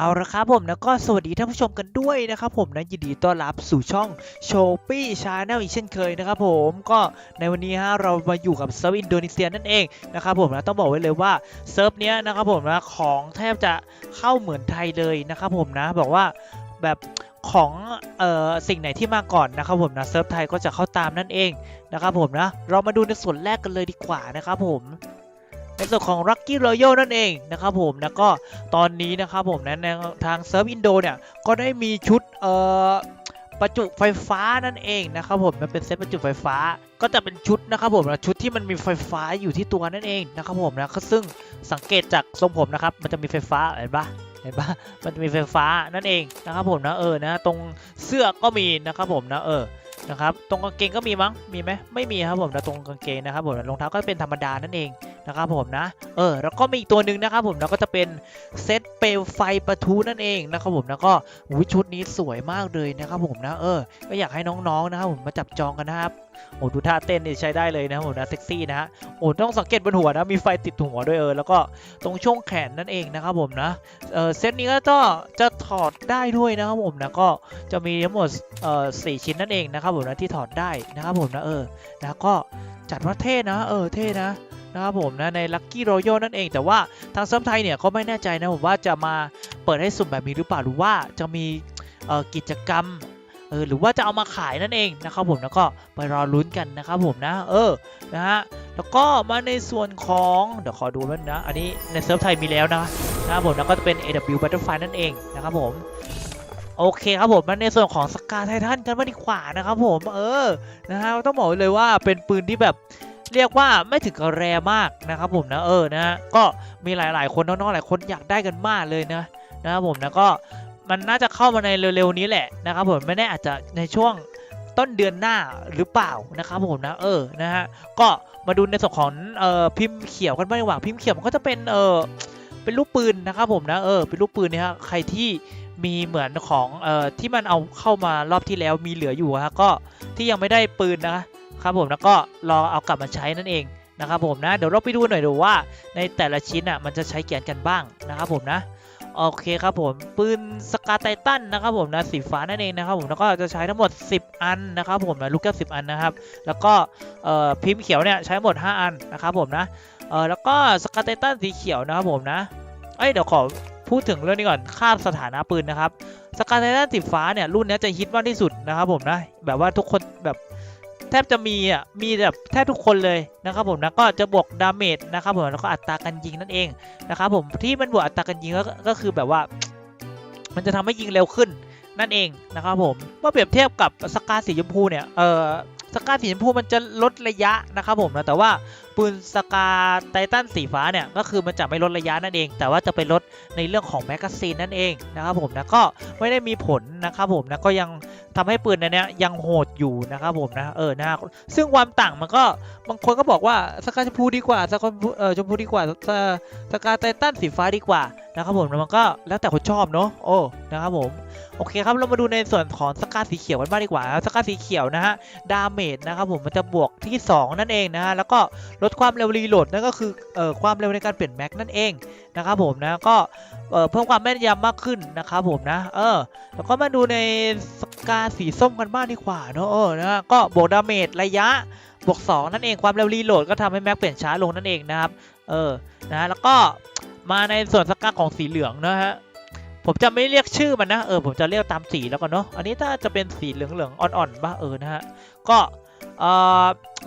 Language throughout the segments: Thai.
เอาละครับผมนะก็สวัสดีท่านผู้ชมกันด้วยนะครับผมนะยินดีต้อนรับสู่ช่องโชปี้ชาแนลอีกเช่นเคยนะครับผมก็ในวันนี้ฮะเรามาอยู่กับเซิร์ฟอินโดนีเซียนั่นเองนะครับผมนะต้องบอกไว้เลยว่าเซิร์ฟเนี้ยนะครับผมนะของแทบจะเข้าเหมือนไทยเลยนะครับผมนะบอกว่าแบบของเอ่อสิ่งไหนที่มาก่อนนะครับผมนะเซิร์ฟไทยก็จะเข้าตามนั่นเองนะครับผมนะเรามาดูในส่วนแรกกันเลยดีกว่านะครับผม ในส่วนของ Lucky Royal นั่นเองนะครับผมนะก็ตอนนี้นะครับผมนะในทางเซิร์ฟอินโดเนี่ยก็ได้มีชุดเอ่อประจุไฟฟ้านั่นเองนะครับผมมันเป็นเซตประจุไฟฟ้าก็จะเป็นชุดนะครับผมชุดที่มันมีไฟฟ้าอยู่ที่ตัวนั่นเองนะครับผมนะก็ซึ่งสังเกตจากทรงผมนะครับมันจะมีไฟฟ้าเห็นปะเห็นปะมันจะมีไฟฟ้านั่นเองนะครับผมนะเออนะตรงเสื้อก็มีนะครับผมนะเออนะครับตรงกางเกงก็มีมั้งมีไหมไม่มีครับผมนะตรงกางเกงนะครับผมรองเท้าก็เป็นธรรมดานั่นเอง นะครับผมนะ เออ แล้วก็มีอีกตัวหนึ่งนะครับผมแล้วก็จะเป็นเซตเปลวไฟประทุนั่นเองนะครับผมแล้วก็ชุดนี้สวยมากเลยนะครับผมนะเออ ก็อยากให้น้องๆนะครับผมมาจับจองกันนะครับโอ้ดูท่าเต้นนี่ใช้ได้เลยนะผมนะเซ็กซี่นะฮะโอ้ต้องสังเกตบนหัวนะมีไฟติดหัวด้วยเออแล้วก็ตรงช่วงแขนนั่นเองนะครับผมนะเออเซตนี้ก็จะจะถอดได้ด้วยนะครับผมนะก็จะมีทั้งหมดเอ่อสี่ชิ้นนั่นเองนะครับผมนะที่ถอดได้นะครับผมนะเออนะก็จัดว่าเท่นะ เออเท่นะ นะครับผมนะใน Lucky Royal นั่นเอง แต่ว่าทางเซิร์ฟไทยเนี่ยก็ไม่แน่ใจนะผมว่าจะมาเปิดให้สุ่มแบบนี้หรือเปล่าหรือว่าจะมีกิจกรรมเออหรือว่าจะเอามาขายนั่นเองนะครับผมแล้วก็ไปรอลุ้นกันนะครับผมนะ เออนะฮะแล้วก็มาในส่วนของเดี๋ยวขอดูแป๊บนะ อันนี้ในเซิร์ฟไทยมีแล้วนะนะครับผมแล้วก็จะเป็น AW Butterfly นั่นเองนะครับผมโอเคครับผมมาในส่วนของสกาไททันกันมางดีกว่านะครับผมเออนะฮะต้องบอกเลยว่าเป็นปืนที่แบบ เรียกว่าไม่ถึงกับแรมากนะครับผมนะเออนะ ก็มีหลาย ๆ คนน้องๆหลายคนอยากได้กันมากเลยนะนะครับผมนะก็มันน่าจะเข้ามาในเร็วๆนี้แหละนะครับผมไม่แน่อาจจะในช่วงต้นเดือนหน้าหรือเปล่านะครับผมนะเออนะฮะก็มาดูในส่วนของเอ่อพิมพ์เขียวกันบ้างดีกว่าพิมพ์เขียวมันก็จะเป็นเออเป็นลูกปืนนะครับผมนะเออเป็นลูกปืนนี่ยฮะใครที่มีเหมือนของเอ่อที่มันเอาเข้ามารอบที่แล้วมีเหลืออยู่ฮะก็ที่ยังไม่ได้ปืนนะ ครับผมแล้วก็รอเอากลับมาใช้นั่นเองนะครับผมนะเดี๋ยวเราไปดูหน่อยดูว่า ในแต่ละชิ้นอะมันจะใช้แกนกันบ้างนะครับผมนะโอเคครับผมปืนสกาไททันนะครับผมนะสีฟ้านั่นเองนะครับผมแล้วก็จะใช้ทั้งหมด 10 อันนะครับผมนะลูกแก้ว10อันนะครับ แล้วก็พิมพ์เขียวเนี่ยใช้หมด 5 อันนะครับผมนะเออแล้วก็สกาไททันสีเขียวนะครับผมนะเอ้ยเดี๋ยวขอพูดถึงเรื่องนี้ก่อนค่าสถานะปืนนะครับสกาไททันสีฟ้าเนี่ยรุ่นนี้จะฮิตมากที่สุดนะครับผมนะแบบว่าทุกคนแบบ แทบจะมีอะมีแบบแทบทุกคนเลยนะครับผมนะก็จะบวกดาเมจนะครับผมแล้วก็อัตราการยิงนั่นเองนะครับผมที่มันบวกอัตราการยิงก็ก็คือแบบว่า มันจะทำให้ยิงเร็วขึ้นนั่นเองนะครับผมเมื่อเปรียบเทียบกับสกาสีชมพูเนี่ยเออสกาสีชมพูมันจะลดระยะนะครับผมนะแต่ว่าปืนสกาไททันสีฟ้าเนี่ยก็คือมันจะไม่ลดระยะนั่นเอง แต่ว่าจะไปลดในเรื่องของแมกกาซีนนั่นเองนะครับผมนะก็ไม่ได้มีผลนะครับผมนะก็ยังทำให้ปืนอันนี้ยังโหดอยู่นะครับผมนะเออนะซึ่งความต่างมันก็บางคนก็บอกว่าสกาชมพูดีกว่าสกาเออชมพูดีกว่าสสกาไททันสีฟ้าดีกว่านะครับผมมันก็แล้วแต่คนชอบเนาะโอ้นะครับผมโอเคครับเรามาดูในส่วนของสกาสีเขียวกันบ้างดีกว่าสกาสีเขียวนะฮะดาเมจนะครับผมมันจะบวกที่ 2 นั่นเองนะฮะแล้วก็ลดความเร็วรีโหลดนั่นก็คือเอ่อความเร็วในการเปลี่ยนแม็กนั่นเองนะครับผมนะก็เออเพิ่มความแม่นยำมากขึ้นนะครับผมนะ เออ แล้วก็มาดูในสกาสีส้มกันบ้างดีกว่าเนอะเออนะก็บวกดาเมจระยะบวก2นั่นเองความเร็วรีโหลดก็ทำให้แม็กเปลี่ยนช้าลงนั่นเองนะครับ เออนะแล้วก็มาในส่วนสกาของสีเหลืองนะฮะผมจะไม่เรียกชื่อมันนะเออผมจะเรียกตามสีแล้วกันเนาะอันนี้ถ้าจะเป็นสีเหลืองๆอ่อนๆบ้าเออนะฮะก็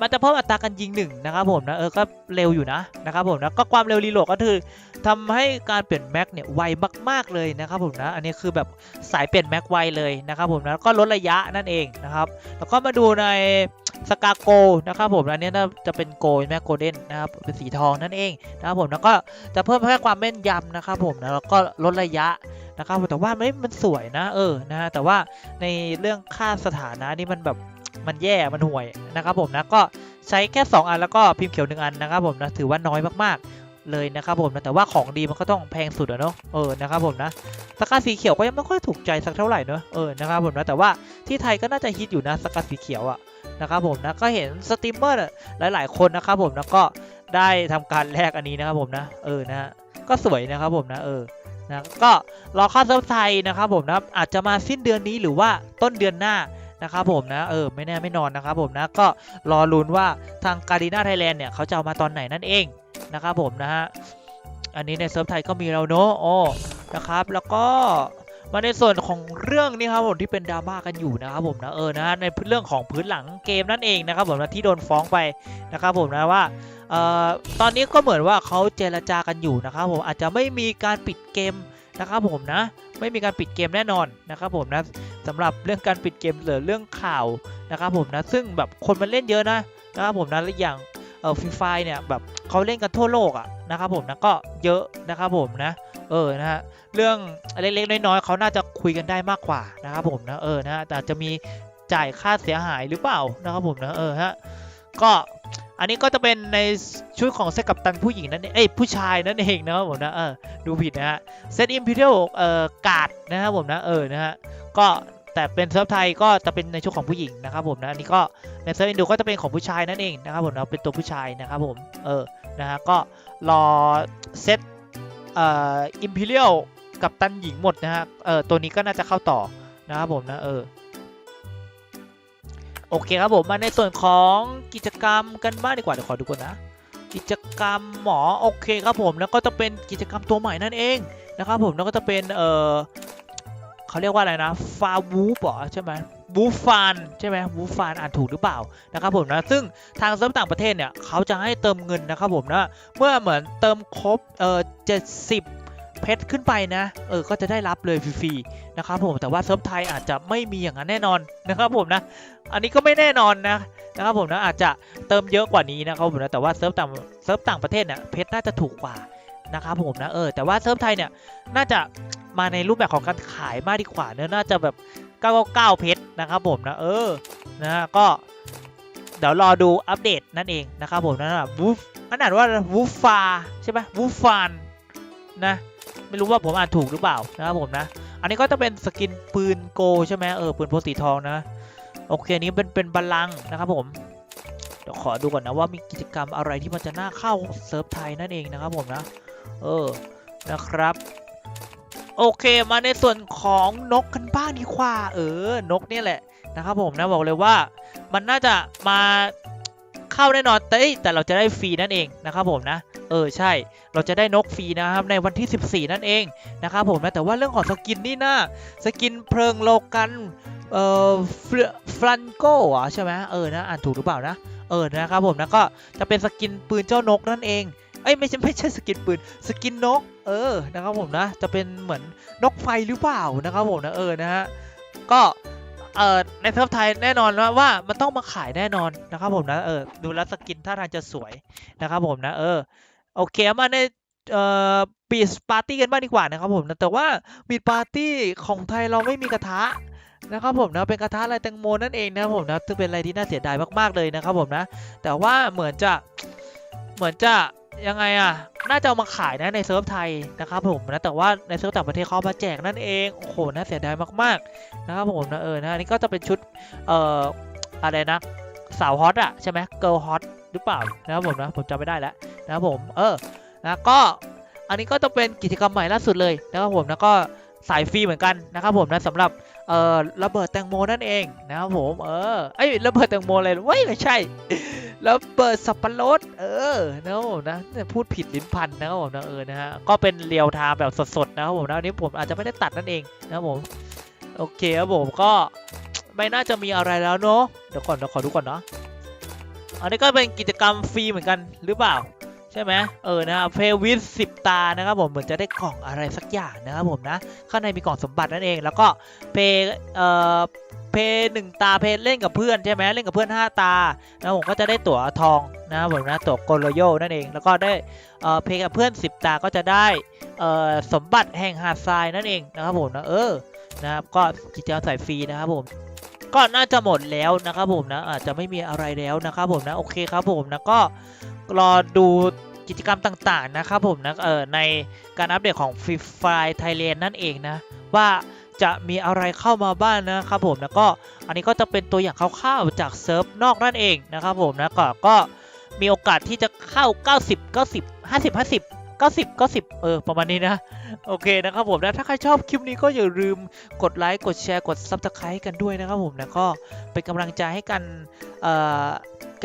มันจะเพิ่มอัตราการยิงหนึ่งนะครับผมนะเออก็เร็วอยู่นะนะครับผมนะก็ความเร็วรีโหลดก็คือทำให้การเปลี่ยนแม็กเนี่ยไวมากๆเลยนะครับผมนะอันนี้คือแบบสายเปลี่ยนแม็กไวเลยนะครับผมนะแล้วก็ลดระยะนั่นเองนะครับแล้วก็มาดูในสกาโกนะครับผมอันนี้น่าจะเป็นโกลแมกโกลเด้นนะครับเป็นสีทองนั่นเองนะครับผมแล้วก็จะเพิ่มแค่ความแม่นยำนะครับผมนะแล้วก็ลดระยะนะครับแต่ว่าไม่มันสวยนะเออนะฮะแต่ว่าในเรื่องค่าสถานะนี่มันแบบ มันแย่มันห่วยนะครับผมนะก็ใช้แค่ 2 อันแล้วก็พิมพ์เขียวหนึ่งอันนะครับผมนะถือว่าน้อยมากๆเลยนะครับผมนะแต่ว่าของดีมันก็ต้องแพงสุดอะเนาะเออนะครับผมนะสกาสีเขียวก็ยังไม่ค่อยถูกใจสักเท่าไหร่เนาะเออนะครับผมนะแต่ว่าที่ไทยก็น่าจะฮิตอยู่นะสกาสีเขียวอะนะครับผมนะก็เห็นสตรีมเมอร์หลาย ๆ คนนะครับผมนะก็ได้ทำการแลกอันนี้นะครับผมนะเออนะฮะก็สวยนะครับผมนะเออนะก็รอเข้าเซิร์ฟไทยนะครับผมนะอาจจะมาสิ้นเดือนนี้หรือว่าต้นเดือนหน้า นะครับผมนะเออไม่แน่ไม่นอนนะครับผมนะก็รอลุ้นว่าทางการีนาไทยแลนด์เนี่ยเขาจะเอามาตอนไหนนั่นเองนะครับผมนะฮะอันนี้ในเซิร์ฟไทยก็มีเราเนอะโอ้นะครับแล้วก็มาในส่วนของเรื่องนี้ครับผมที่เป็นดราม่ากันอยู่นะครับผมนะเออนะในเรื่องของพื้นหลังเกมนั่นเองนะครับผมนะที่โดนฟ้องไปนะครับผมนะว่าเอ่อตอนนี้ก็เหมือนว่าเขาเจรจากันอยู่นะครับผมอาจจะไม่มีการปิดเกม นะครับผมนะ ไม่มีการปิดเกมแน่นอนนะครับผมนะสำหรับเรื่องการปิดเกมหรือเรื่องข่าวนะครับผมนะซึ่งแบบคนมันเล่นเยอะนะนะครับผมนะและอย่างเออฟรีไฟเนี่ยแบบเขาเล่นกันทั่วโลกอะนะครับผมนะก็เยอะนะครับผมนะ เออนะฮะเรื่องเล็กๆน้อยๆเขาน่าจะคุยกันได้มากกว่านะครับผมนะเออนะแต่จจะมีจ่ายค่าเสียหายหรือเปล่านะครับผมนะเออฮะ ก็อันนี้ก็จะเป็นในชุดของเซตกัปตันผู้หญิงนั่นเองเอ้ยผู้ชายนั่นเองนะครับผมนะเออดูผิดนะฮะเซตอิมพีเรียลเอ่อกาดนะครับผมนะเออนะฮะก็แต่เป็นเซิร์ฟไทยก็จะเป็นในชุดของผู้หญิงนะครับผมนะอันนี้ก็ในเซิร์ฟอินโดก็จะเป็นของผู้ชายนั่นเองนะครับผมนะเป็นตัวผู้ชายนะครับผมเออนะฮะก็รอเซตเอ่ออิมพีเรียลกับตันหญิงหมดนะฮะเออตัวนี้ก็น่าจะเข้าต่อนะครับผมนะเออ โอเคครับผมมาในส่วนของกิจกรรมกันบ้างดีกว่าเดี๋ยวขอดูก่อนนะ กิจกรรมหมอโอเคครับผมแล้วก็จะเป็นกิจกรรมตัวใหม่นั่นเองนะครับผมแล้วก็จะเป็นเออเขาเรียกว่าอะไรนะฟาวูปอใช่ไหมวูฟานใช่ไหมวูฟานอ่านถูกหรือเปล่านะครับผมนะซึ่งทางเซิร์ฟต่างประเทศเนี่ยเขาจะให้เติมเงินนะครับผมนะเมื่อเหมือนเติมครบเออเจ็ดสิบ เพชรขึ้นไปนะ เออ ก็จะได้รับเลยฟรีๆนะครับผม แต่ว่าเซิร์ฟไทยอาจจะไม่มีอย่างนั้นแน่นอนนะครับผมนะ อันนี้ก็ไม่แน่นอนนะนะครับผมนะอาจจะเติมเยอะกว่านี้นะครับผมนะ แต่ว่าเซิร์ฟต่างเซิร์ฟต่างประเทศเนี่ยเพชรน่าจะถูกกว่านะครับผมนะ เออ แต่ว่าเซิร์ฟไทยเนี่ยน่าจะมาในรูปแบบของการขายมากดีกว่าเนอะน่าจะแบบ999เพชรนะครับผมนะ เออ นะ ก็เดี๋ยวรอดูอัปเดตนั่นเองนะครับผมนะวูฟอันอานว่าวูฟฟาใช่ไหมวูฟฟานนะ ไม่รู้ว่าผมอ่านถูกหรือเปล่านะครับผมนะ อันนี้ก็จะเป็นสกินปืนโกใช่ไหมเออปืนโพสีทองนะ โอเคอันนี้เป็นเป็นบัลลังนะครับผมเดี๋ยวขอดูก่อนนะว่ามีกิจกรรมอะไรที่มันจะน่าเข้าเซิร์ฟไทยนั่นเองนะครับผมนะ เออนะครับโอเคมาในส่วนของนกกันบ้างดีกว่าเออนกเนี่ยแหละนะครับผมนะบอกเลยว่ามันน่าจะมาเข้าแน่นอนแต่แต่เราจะได้ฟรีนั่นเองนะครับผมนะ เออใช่ เราจะได้นกฟรีนะครับในวันที่ 14 นั่นเองนะครับผมนะแต่ว่าเรื่องของสกินนี่นะสกินเพลิงโลกันเอ่อฟลันโก้อะใช่ไหมเออนะอ่านถูกหรือเปล่านะเออนะครับผมนะก็จะเป็นสกินปืนเจ้านกนั่นเองเอ้ยไม่ใช่ไม่ใช่สกินปืนสกินนก เออนะครับผมนะจะเป็นเหมือนนกไฟหรือเปล่านะครับผมนะเออนะฮะก็เอ่อในเซิร์ฟไทยแน่นอนว่ามันต้องมาขายแน่นอนนะครับผมนะเออดูแลสกินท่าทางจะสวยนะครับผมนะเออ โอเคมาในเอ่อบีสปาร์ตี้กันบ้างดีกว่านะครับผมนะแต่ว่าบีปาร์ตี้ของไทยเราไม่มีกระทะนะครับผมนะเป็นกระทะลายแตงโมนั่นเองนะครับผมนะซึ่งเป็นอะไรที่น่าเสียดายมากๆเลยนะครับผมนะ แต่ว่าเหมือนจะเหมือนจะยังไงอะน่าจะเอามาขายนะในเซิร์ฟไทยนะครับผมนะแต่ว่าในเซิร์ฟต่างประเทศเขาเอามาแจกนั่นเองโอ้โหน่าเสียดายมากๆนะครับผมนะเออนะอันนี้ก็จะเป็นชุดเอ่ออะไรนะสาวฮอตอะใช่ไหมเกิร์ลฮอต หรือเปล่านะครับผมนะผมจำไม่ได้แล้วนะครับผมเออนะก็อันนี้ก็จะเป็นกิจกรรมใหม่ล่าสุดเลยนะครับผมนะก็สายฟรีเหมือนกันนะครับผมนะสำหรับเอ่อระเบิดแตงโมนั่นเองนะครับผมเออไอ้ระเบิดแตงโมอะไรเว้ยไม่ใช่ระเบิดสับปะรดเออนะครับผมนะพูดผิดลิ้นพันนะครับผมนะเออนะฮะก็เป็นเรียวไทม์แบบสดๆนะครับผมนะอันนี้ผมอาจจะไม่ได้ตัดนั่นเองนะครับผมโอเคครับผมก็ไม่น่าจะมีอะไรแล้วเนาะเดี๋ยวก่อนเดี๋ยวขอดูก่อนเนาะ อันนี้ก็เป็นกิจกรรมฟรีเหมือนกันหรือเปล่า ใช่ไหมเออนะเพวิสสิบตานะครับผมเหมือนจะได้กล่องอะไรสักอย่างนะครับผมนะข้างในมีกล่องสมบัตินั่นเอง แล้วก็เพเอ่อเพหนึ่งตาเพเล่นกับเพื่อนใช่ไหมเล่นกับเพื่อน 5 ตานะผมก็จะได้ตั๋วทองนะครับผมนะตั๋วโกลโยนั่นเอง แล้วก็ได้เอ่อเพกับเพื่อน 10 ตาก็จะได้เอ่อสมบัติแห่งหาดทรายนั่นเองนะครับผมนะเออนะครับก็กิจกรรมใส่ฟรีนะครับผม ก็น่าจะหมดแล้วนะครับผมนะอาจจะไม่มีอะไรแล้วนะครับผมนะโอเคครับผมนะก็รอดูกิจกรรมต่างๆนะครับผมนะเออในการอัปเดตของ Free Fire Thailand นั่นเองนะ ว่าจะมีอะไรเข้ามาบ้างนะครับผมนะก็อันนี้ก็จะเป็นตัวอย่างคร่าวๆจากเซิร์ฟนอกนั่นเองนะครับผมนะก็ก็มีโอกาสที่จะเข้า 90 90 50 50 90 90เออ ประมาณนี้นะ โอเคนะครับผมนะ ถ้าใครชอบคลิปนี้ก็อย่าลืมกดไลค์ กดแชร์ กด Subscribe กันด้วยนะครับผมนะ ก็เป็นกำลังใจให้กันเอ่อ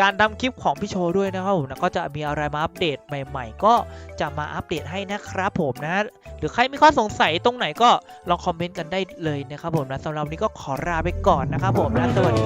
การทำคลิปของพี่โชด้วยนะครับผมนะก็จะมีอะไรมาอัปเดตใหม่ ๆ ก็จะมาอัปเดตให้นะครับผมนะ หรือใครมีข้อสงสัยตรงไหนก็ลองคอมเมนต์กันได้เลยนะครับผมนะสำหรับวันนี้ก็ขอลาไปก่อนนะครับผมนะสวัสดี